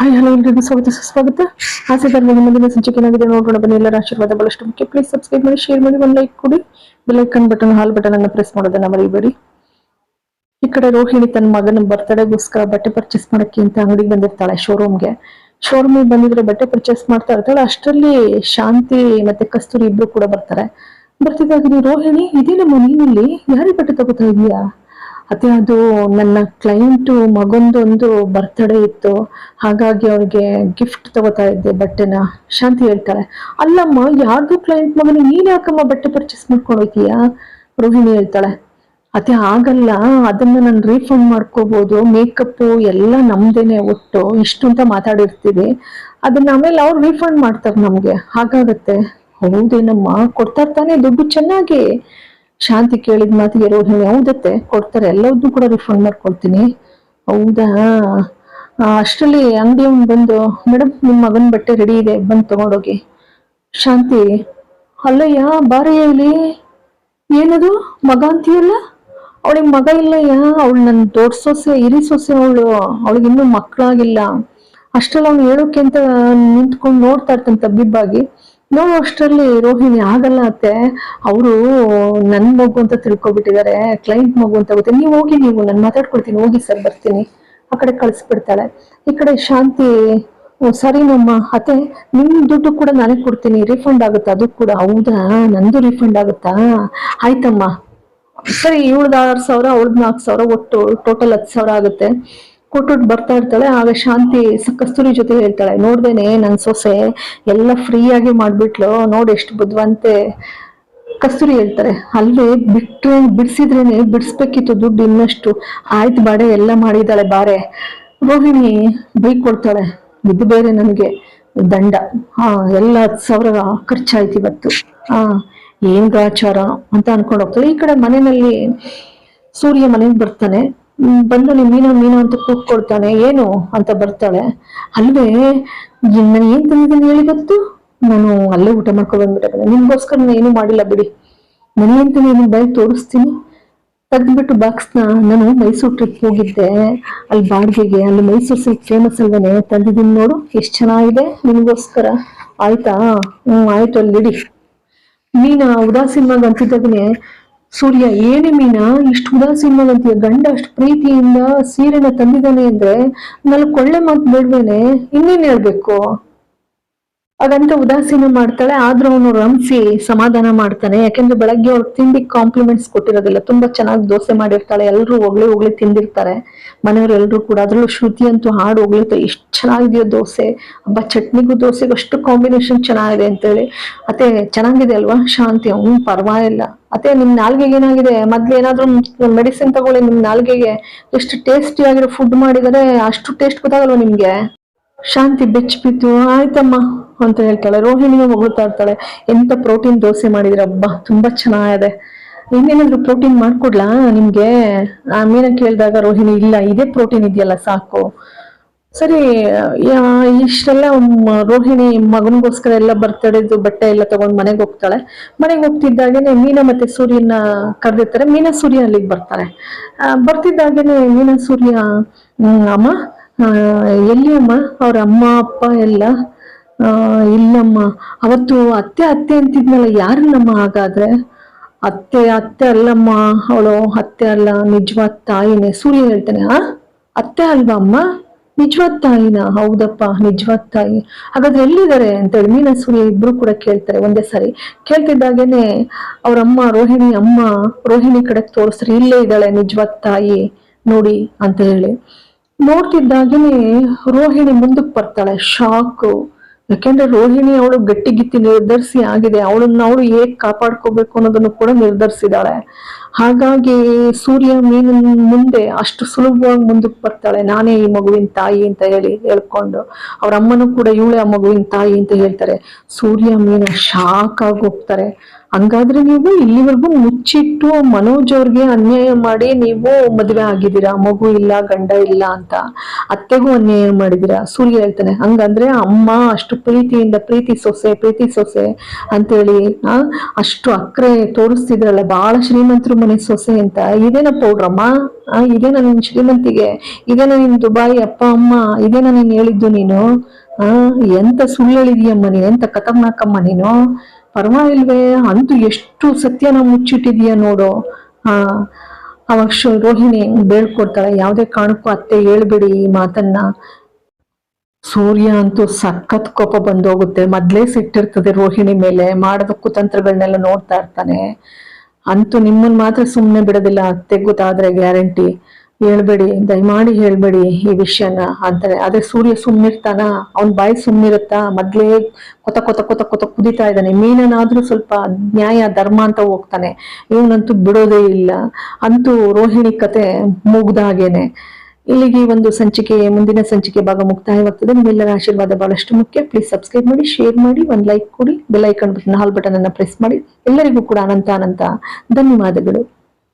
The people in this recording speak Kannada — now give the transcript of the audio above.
ಹಾಯ್ ಹಲೋ ಎಲ್ರಿಗೂ ಸ್ವಾಗತ ಸುಸ್ವಾಗತ ಆಸೆ ಧರ್ಮದ ಮುಂದಿನ ಸಂಚಿಕೆ ಏನಾಗಿದೆ ನೋಡೋಣ. ಬನ್ನಿ, ಎಲ್ಲರ ಆಶೀರ್ವಾದ ಬಹಳಷ್ಟು ಮುಖ್ಯ. ಪ್ಲೀಸ್ ಸಬ್ಸ್ಕ್ರೈಬ್ ಮಾಡಿ ಶೇರ್ ಮಾಡಿ, ಒಂದು ಲೈಕ್ ಕೊಡಿ. ಬೆಲೈಕನ್ ಬಟನ್ ಹಾಲ್ ಬಟನ್ ಅನ್ನು ಪ್ರೆಸ್ ಮಾಡೋದನ್ನ ಮರಿಬೇಡಿ. ಈ ಕಡೆ ರೋಹಿಣಿ ತನ್ನ ಮಗನ ಬರ್ತಡೆಗೋಸ್ಕರ ಬಟ್ಟೆ ಪರ್ಚೇಸ್ ಮಾಡಕ್ಕೆ ಅಂತ ಅಂಗಡಿಗೆ ಬಂದಿರ್ತಾಳೆ ಶೋರೂಮ್ಗೆ ಶೋರೂಮಿಗೆ ಬಂದಿದ್ರೆ ಬಟ್ಟೆ ಪರ್ಚೇಸ್ ಮಾಡ್ತಾ ಇರ್ತಾಳೆ. ಅಷ್ಟರಲ್ಲಿ ಶಾಂತಿ ಮತ್ತೆ ಕಸ್ತೂರಿ ಇಬ್ರು ಕೂಡ ಬರ್ತಾರೆ. ಬರ್ತಿದ್ದಾಗ ರೋಹಿಣಿ ರೋಹಿಣಿ, ಇದೇನಮ್ಮ ನೀನಿಲ್ಲಿ? ಯಾರಿಗೆ ಬಟ್ಟೆ ತಗೋತಾ ಇದೀಯಾ? ಅದೇ ಅದು ನನ್ನ ಕ್ಲೈಂಟು ಮಗೊಂದೊಂದು ಬರ್ತ್ಡೇ ಇತ್ತು. ಹಾಗಾಗಿ ಅವ್ರಿಗೆ ಗಿಫ್ಟ್ ತಗೋತಾ ಇದ್ದೆ ಬಟ್ಟೆನ. ಶಾಂತಿ ಹೇಳ್ತಾಳೆ ಅಲ್ಲಮ್ಮ, ಯಾರ್ದು ಕ್ಲೈಂಟ್ ಮಗನ ನೀನ್ ಯಾಕಮ್ಮ ಬಟ್ಟೆ ಪರ್ಚೇಸ್ ಮಾಡ್ಕೊಂಡು ಹೋಗ್ತೀಯಾ ರೋಹಿಣಿ ಹೇಳ್ತಾಳೆ, ಅದೇ ಆಗಲ್ಲ, ಅದನ್ನ ನಾನು ರೀಫಂಡ್ ಮಾಡ್ಕೋಬಹುದು ಮೇಕಪ್ ಎಲ್ಲ ನಮ್ದೇನೆ ಒಟ್ಟು. ಇಷ್ಟು ಅಂತ ಮಾತಾಡಿರ್ತೀವಿ. ಅದನ್ನ ಆಮೇಲೆ ಅವ್ರು ರೀಫಂಡ್ ಮಾಡ್ತಾರೆ ನಮ್ಗೆ. ಹಾಗಾಗತ್ತೆ? ಹೌದೇನಮ್ಮ ಕೊಡ್ತಾರ್ತಾನೆ ದುಡ್ಡು ಚೆನ್ನಾಗಿ. ಶಾಂತಿ ಕೇಳಿದ ಮಾತಿಗೆ ರೋಹಿಣಿ, ಹೌದತ್ತೆ, ಕೊಡ್ತಾರೆ, ಎಲ್ಲವನ್ನೂ ಕೂಡ ರಿಫಂಡ್ ಮಾಡ್ಕೊಡ್ತೀನಿ. ಹೌದಾ? ಅಷ್ಟರಲ್ಲಿ ಅಂಗಡಿ ಬಂದು ಮೇಡಮ್ ನಿಮ್ಮ ಮಗನ ಬಟ್ಟೆ ರೆಡಿ ಇದೆ, ಬಂದು ತಗೊಂಡೋಗಿ. ಶಾಂತಿ, ಅಲ್ಲಯ್ಯ, ಬಾರಯ್ಯ ಇಲ್ಲಿ. ಏನದು? ಮಗ ಅಂತೀಯಲ್ಲ? ಅವಳಿಗೆ ಮಗ ಇಲ್ಲಯ್ಯ, ಅವಳು ನನ್ನ ದೊಡ್ಡ ಸೊಸೆ, ಹಿರಿ ಸೊಸೆ ಅವಳು, ಅವಳಿಗೆ ಇನ್ನೂ ಮಕ್ಕಳಾಗಿಲ್ಲ. ಅಷ್ಟರಲ್ಲಿ ಅವ್ನು ಹೇಳೋಕೆ ಅಂತ ನಿಂತ್ಕೊಂಡು ನೋಡ್ತಾ ಇರ್ತಾನೆ ತಬ್ಬಿಬ್ಬಾಗಿ. ನೋಡು ಅಷ್ಟರಲ್ಲಿ ರೋಹಿಣಿ ಆಗಲ್ಲ ಅತ್ತೆ. ಅವರು ನನ್ನ ಮಗು ಅಂತ ತಿಳ್ಕೊಬಿಟ್ಟಿದ್ದಾರೆ ಕ್ಲೈಂಟ್ ಮಗು ಅಂತ ಗೊತ್ತೆ ನೀವು ಹೋಗಿ, ನೀವು ನಾನು ಮಾತಾಡ್ಕೊಡ್ತೀನಿ, ಹೋಗಿ ಸರ್ ಬರ್ತೀನಿ. ಆ ಕಡೆ ಕಳಿಸ್ಬಿಡ್ತಾಳೆ. ಈ ಕಡೆ ಶಾಂತಿ ಸರಿ ನಮ್ಮ ಅತ್ತೆ ನಿಮ್ಮ ದುಡ್ಡು ಕೂಡ ನಾನೇ ಕೊಡ್ತೀನಿ ರಿಫಂಡ್ ಆಗುತ್ತಾ? ಅದು ಕೂಡ, ಹೌದಾ? ನಂದು ರಿಫಂಡ್ ಆಗುತ್ತಾ? ಆಯ್ತಮ್ಮ. ಸರಿ ಇವಳ್ದು ಆರು ಸಾವಿರ ಅವಳದ್ ನಾಲ್ಕು ಸಾವಿರ, ಒಟ್ಟು ಟೋಟಲ್ ಹತ್ತು ಸಾವಿರ ಆಗುತ್ತೆ. ಕೊಟ್ಬಿಟ್ಟು ಬರ್ತಾ ಇರ್ತಾಳೆ, ಆಗ ಶಾಂತಿ ಕಸ್ತೂರಿ ಜೊತೆ ಹೇಳ್ತಾಳೆ, ನೋಡ್ದೇನೆ ನನ್ ಸೊಸೆ ಎಲ್ಲ ಫ್ರೀಯಾಗಿ ಮಾಡ್ಬಿಟ್ಲು, ನೋಡಿ ಎಷ್ಟು ಬುದ್ಧವಂತೆ ಕಸ್ತೂರಿ ಹೇಳ್ತಾರೆ. ಅಲ್ಲಿ ಬಿಟ್ಟು ಬಿಡ್ಸಿದ್ರೇನೆ ಬಿಡಿಸ್ಬೇಕಿತ್ತು ದುಡ್ಡು ಇನ್ನಷ್ಟು. ಆಯ್ತು ಬಾಡೆ, ಎಲ್ಲ ಮಾಡಿದ್ದಾಳೆ ಬಾರೆ. ರೋಹಿಣಿ ಬೈಕ್ ಕೊಡ್ತಾಳೆ, ಇದು ಬೇರೆ ನನಗೆ ದಂಡ. ಹಾ, ಎಲ್ಲ ಹತ್ತು ಸಾವಿರ ಖರ್ಚಾಯ್ತು ಇವತ್ತು. ಹಾ, ಏನ್ ಗಾಚಾರ ಅಂತ ಅನ್ಕೊಂಡು ಹೋಗ್ತಾಳೆ. ಈ ಕಡೆ ಮನೆಯಲ್ಲಿ ಸೂರ್ಯ ಮನೆಗೆ ಬರ್ತಾನೆ. ಬಂದು ಮೀನು ಮೀನು ಅಂತ ಕೂತ್ಕೊಳ್ತಾನೆ, ಏನು ಅಂತ ಬರ್ತಾಳೆ. ಅಲ್ವೇ ನಾನು ಏನ್ ತಂದಿದ್ದೀನಿ ಹೇಳಿ ಗೊತ್ತು? ನಾನು ಅಲ್ಲೇ ಊಟ ಮಾಡ್ಕೊಂಡು ಬಂದ್ಬಿಟ್ಟೆ. ನಿಮ್ಗೋಸ್ಕರ ನಾನು ಏನು ಮಾಡಿಲ್ಲ ಬಿಡಿ. ಮನೆ ಅಂತ ನಾನು ಬೈ ತೋರಿಸ್ತೀನಿ. ತೆಗ್ದ್ಬಿಟ್ಟು ಬಾಕ್ಸ್ನ ನಾನು ಮೈಸೂರು ಟ್ರಿಪ್ ಹೋಗಿದ್ದೆ. ಅಲ್ಲಿ ಬಾಡಿಗೆಗೆ, ಅಲ್ಲಿ ಮೈಸೂರು ಸಿಲ್ಕ್ ಫೇಮಸ್ ಅಲ್ವೇನೆ ತಂದಿದ್ದೀನಿ ನೋಡು. ಎಷ್ಟು ಚೆನ್ನಾಗಿದೆ ನಿಮಗೋಸ್ಕರ. ಆಯ್ತಾ? ಹ್ಞೂ ಆಯ್ತು, ಅಲ್ಲಿ ಇಡಿ. ಮೀನಾ, ಉದಾಸೀನವಾಗಿ ಅಂತಿದ್ದಾಗನೆ ಸೂರ್ಯ, ಏನೇ ಮೀನಾ, ಇಷ್ಟು ಉದಾಸೀನವಾದಂತೀಯ ಗಂಡ, ಅಷ್ಟು ಪ್ರೀತಿಯಿಂದ ಸೀರೆನ ತಂದಿದ್ದಾನೆ ಅಂದ್ರೆ ನಾಲ್ಕು ಒಳ್ಳೆ ಮಾತು ಬೇಡ್ವೇನೆ ಇನ್ನೇನ್ ಹೇಳ್ಬೇಕು? ಹಾಗಂತ ಉದಾಸೀನ ಮಾಡ್ತಾಳೆ, ಆದ್ರೂ ಅವನು ರಂಸಿ ಸಮಾಧಾನ ಮಾಡ್ತಾನೆ. ಯಾಕೆಂದ್ರೆ ಬೆಳಗ್ಗೆ ಅವ್ರು ತಿಂಡಿ ಕಾಂಪ್ಲಿಮೆಂಟ್ಸ್ ಕೊಟ್ಟಿರೋದಿಲ್ಲ. ತುಂಬಾ ಚೆನ್ನಾಗಿ ದೋಸೆ ಮಾಡಿರ್ತಾಳೆ. ಎಲ್ಲರೂ ಹೋಗ್ಲಿ ಹೋಗ್ಲಿ ತಿಂದಿರ್ತಾರೆ. ಮನೆಯವ್ರು ಎಲ್ರು ಕೂಡ. ಅದ್ರಲ್ಲೂ ಶ್ರುತಿ ಅಂತೂ ಹಾಡು ಹೊಗಳಿರ್ತಾರೆ ಎಷ್ಟು ಚೆನ್ನಾಗಿದೆಯೋ ದೋಸೆ? ಹಬ್ಬ ಚಟ್ನಿಗೂ ದೋಸೆಗೂ ಅಷ್ಟು ಕಾಂಬಿನೇಷನ್ ಚೆನ್ನಾಗಿದೆ ಅಂತೇಳಿ. ಅತ್ತೆ, ಚೆನ್ನಾಗಿದೆ ಅಲ್ವಾ? ಶಾಂತಿ. ಹ್ಞೂ ಪರವಾಗಿಲ್ಲ. ಅತ್ತೆ, ನಿಮ್ ನಾಲ್ಗೆಗೆ ಏನಾಗಿದೆ? ಮೊದ್ಲು ಏನಾದ್ರೂ ಮೆಡಿಸಿನ್ ತಗೊಳ್ಳಿ. ನಿಮ್ ನಾಲ್ಗೆಗೆ ಎಷ್ಟು ಟೇಸ್ಟಿ ಆಗಿರೋ ಫುಡ್ ಮಾಡಿದರೆ ಅಷ್ಟು ಟೇಸ್ಟ್ ಗೊತ್ತಾಗಲ್ವ ನಿಮ್ಗೆ? ಶಾಂತಿ ಬೆಚ್ಚ ಬಿದ್ದು ಆಯ್ತಮ್ಮ ಅಂತ ಹೇಳ್ತಾಳೆ. ರೋಹಿಣಿಗೆ ಹೊಗಳ್ತಾ ಇರ್ತಾಳೆ. ಎಂತ ಪ್ರೋಟೀನ್ ದೋಸೆ ಮಾಡಿದ್ರೆ ಹಬ್ಬ ತುಂಬಾ ಚೆನ್ನಾಗಿದೆ. ಇನ್ನೇನಾದ್ರು ಪ್ರೋಟೀನ್ ಮಾಡ್ಕೊಡ್ಲಾ ನಿಮ್ಗೆ? ಆ ಮೀನ ಕೇಳಿದಾಗ ರೋಹಿಣಿ, ಇಲ್ಲ, ಇದೇ ಪ್ರೋಟೀನ್ ಇದೆಯಲ್ಲ, ಸಾಕು. ಸರಿ ಇಷ್ಟೆಲ್ಲ ರೋಹಿಣಿ ಮಗನಿಗೋಸ್ಕರ ಎಲ್ಲ ಬರ್ತಡೆದು ಬಟ್ಟೆ ಎಲ್ಲ ತಗೊಂಡು ಮನೆಗೆ ಹೋಗ್ತಾಳೆ. ಮನೆಗೆ ಹೋಗ್ತಿದ್ದಾಗೇನೆ ಮೀನಾ ಮತ್ತೆ ಸೂರ್ಯನ ಕರೆದಿರ್ತಾರೆ. ಮೀನಾ ಸೂರ್ಯ ಅಲ್ಲಿಗೆ ಬರ್ತಾರೆ ಬರ್ತಿದ್ದಾಗೇನೆ ಮೀನಾ ಸೂರ್ಯ ಅಮ್ಮ ಎಲ್ಲಿ ಅಮ್ಮ ಅವ್ರ ಅಮ್ಮ, ಅಪ್ಪ ಎಲ್ಲ? ಇಲ್ಲಮ್ಮ. ಅವತ್ತು ಅತ್ತೆ ಅತ್ತೆ ಅಂತಿದ್ನಲ್ಲ ಯಾರನ್ನಮ್ಮ ಹಾಗಾದ್ರೆ? ಅತ್ತೆ ಅತ್ತೆ ಅಲ್ಲಮ್ಮ. ಅವಳು ಅತ್ತೆ ಅಲ್ಲ, ನಿಜವಾದ ತಾಯಿನೇ. ಸೂರ್ಯ ಹೇಳ್ತಾನೆ, ಆ? ಅತ್ತೆ ಅಲ್ವಾ ಅಮ್ಮ? ನಿಜವಾದ ತಾಯಿನ? ಹೌದಪ್ಪ, ನಿಜವಾದ ತಾಯಿ. ಹಾಗಾದ್ರೆ ಎಲ್ಲಿದ್ದಾರೆ ಅಂತೇಳಿ ಮೀನಾ, ಸೂರ್ಯ ಇಬ್ರು ಕೂಡ ಕೇಳ್ತಾರೆ ಒಂದೇ ಸಾರಿ. ಕೇಳ್ತಿದ್ದಾಗೇನೆ ಅವ್ರ ಅಮ್ಮ, ರೋಹಿಣಿ ಅಮ್ಮ, ರೋಹಿಣಿ ಕಡೆ ತೋರಿಸ್ರಿ, ಇಲ್ಲೇ ಇದ್ದಾಳೆ ನಿಜವಾದ ತಾಯಿ, ನೋಡಿ ಅಂತ ಹೇಳಿ. ನೋಡ್ತಿದ್ದಾಗೇನೆ ರೋಹಿಣಿ ಮುಂದಕ್ಕೆ ಬರ್ತಾಳೆ. ಶಾಕು. ಯಾಕೆಂದ್ರೆ ರೋಹಿಣಿ ಅವಳು ಗಟ್ಟಿಗಿತ್ತಿ ನಿರ್ಧರಿಸಿ ಆಗಿದೆ. ಅವಳನ್ನ ಅವಳು ಹೇಗ್ ಕಾಪಾಡ್ಕೋಬೇಕು ಅನ್ನೋದನ್ನು ಕೂಡ ನಿರ್ಧರಿಸಿದಾಳೆ ಹಾಗಾಗಿ ಸೂರ್ಯ ಮೀನಿನ ಮುಂದೆ ಅಷ್ಟು ಸುಲಭವಾಗಿ ಮುಂದಕ್ಕೆ ಬರ್ತಾಳೆ. ನಾನೇ ಈ ಮಗುವಿನ ತಾಯಿ ಅಂತ ಹೇಳಿ ಹೇಳ್ಕೊಂಡು ಅವ್ರ ಅಮ್ಮನೂ ಕೂಡ ಇವಳೆ ಆ ಮಗುವಿನ ತಾಯಿ ಅಂತ ಹೇಳ್ತಾರೆ. ಸೂರ್ಯ ಮೀನ ಶಾಕ್ ಆಗಿ ಹೋಗ್ತಾರೆ. ಹಂಗಾದ್ರೆ ನೀವು ಇಲ್ಲಿವರೆಗೂ ಮುಚ್ಚಿಟ್ಟು ಮನೋಜ್ ಅವ್ರಿಗೆ ಅನ್ಯಾಯ ಮಾಡಿ ನೀವು ಮದುವೆ ಆಗಿದ್ದೀರಾ? ಮಗು ಇಲ್ಲ, ಗಂಡ ಇಲ್ಲ ಅಂತ ಅತ್ತೆಗೂ ಅನ್ಯಾಯ ಮಾಡಿದಿರಾ ಸೂರ್ಯ ಹೇಳ್ತಾನೆ, ಹಂಗಂದ್ರೆ ಅಮ್ಮ ಅಷ್ಟು ಪ್ರೀತಿಯಿಂದ ಪ್ರೀತಿ ಸೊಸೆ ಪ್ರೀತಿ ಸೊಸೆ ಅಂತೇಳಿ, ಆ, ಅಷ್ಟು ಅಕ್ರೆ ತೋರಿಸ್ತಿದ್ರಲ್ಲ, ಬಹಳ ಶ್ರೀಮಂತರು ಮನೆ ಸೊಸೆ ಅಂತ. ಇದೇನ ಪೌಡ್ರಮ್ಮ ಇದೇನ ನಿನ್ ಶ್ರೀಮಂತಿಗೆ ಇದೇನ ನಿನ್ ದುಬಾಯಿ ಅಪ್ಪ, ಅಮ್ಮ ಇದೇನ ನೀನ್ ಹೇಳಿದ್ದು ನೀನು, ಆ, ಎಂತ ಸುಳ್ಳು ಹೇಳಿದೀಯಮ್ಮ ನೀನ್, ಎಂತ ಕತರ್ನಾಕಮ್ಮ ನೀನು? ಪರವಾಗಿಲ್ವೇ ಅಂತೂ ಎಷ್ಟು ಸತ್ಯನ ಮುಚ್ಚಿಟ್ಟಿದೀಯ ನೋಡು. ಆ ಅವಾಗ ರೋಹಿಣಿ ಬೇಳ್ಕೊಡ್ತಾಳೆ ಯಾವುದೇ ಕಾರಣಕ್ಕೂ ಅತ್ತೆ ಹೇಳ್ಬಿಡಿ ಈ ಮಾತನ್ನ. ಸೂರ್ಯ ಅಂತೂ ಸಖತ್ ಕೋಪ ಬಂದೋಗುತ್ತೆ. ಮೊದ್ಲೇ ಸಿಟ್ಟಿರ್ತದೆ ರೋಹಿಣಿ ಮೇಲೆ. ಮಾಡದ ಕುತಂತ್ರಗಳನ್ನೆಲ್ಲ ನೋಡ್ತಾ ಇರ್ತಾನೆ. ಅಂತೂ ನಿಮ್ಮನ್ ಮಾತ್ರ ಸುಮ್ಮನೆ ಬಿಡೋದಿಲ್ಲ ಅತ್ತೆ, ಗೊತ್ತಾದ್ರೆ ಗ್ಯಾರಂಟಿ. ಹೇಳ್ಬೇಡಿ, ದಯಮಾಡಿ ಹೇಳ್ಬೇಡಿ ಈ ವಿಷಯನ ಅಂತಾರೆ. ಆದ್ರೆ ಸೂರ್ಯ ಸುಮ್ನಿರ್ತಾನ? ಅವ್ನ್ ಬಾಯಿ ಸುಮ್ನಿರುತ್ತಾ? ಮೊದ್ಲೇ ಕೊತ ಕೊತ ಕೊತ ಕೊತ ಕುದಿತಾ ಇದ್ದಾನೆ. ಮೀನನಾದ್ರೂ ಸ್ವಲ್ಪ ನ್ಯಾಯ, ಧರ್ಮ ಅಂತ ಹೋಗ್ತಾನೆ. ಇವನಂತೂ ಬಿಡೋದೇ ಇಲ್ಲ. ಅಂತೂ ರೋಹಿಣಿ ಕತೆ ಮುಗ್ದ ಹಾಗೇನೆ. ಇಲ್ಲಿಗೆ ಒಂದು ಸಂಚಿಕೆ, ಮುಂದಿನ ಸಂಚಿಕೆ ಭಾಗ ಮುಕ್ತಾಯವಾಗ್ತದೆ. ನಿಮ್ಮೆಲ್ಲರ ಆಶೀರ್ವಾದ ಬಹಳಷ್ಟು ಮುಖ್ಯ. ಪ್ಲೀಸ್ ಸಬ್ಸ್ಕ್ರೈಬ್ ಮಾಡಿ ಶೇರ್ ಮಾಡಿ, ಒಂದು ಲೈಕ್ ಕೊಡಿ. ಬೆಲ್ ಐಕನ್ ಬಟನ್ ಹಾಲ್ ಬಟನ್ ಅನ್ನ ಪ್ರೆಸ್ ಮಾಡಿ. ಎಲ್ಲರಿಗೂ ಕೂಡ ಅನಂತ ಅನಂತ ಧನ್ಯವಾದಗಳು.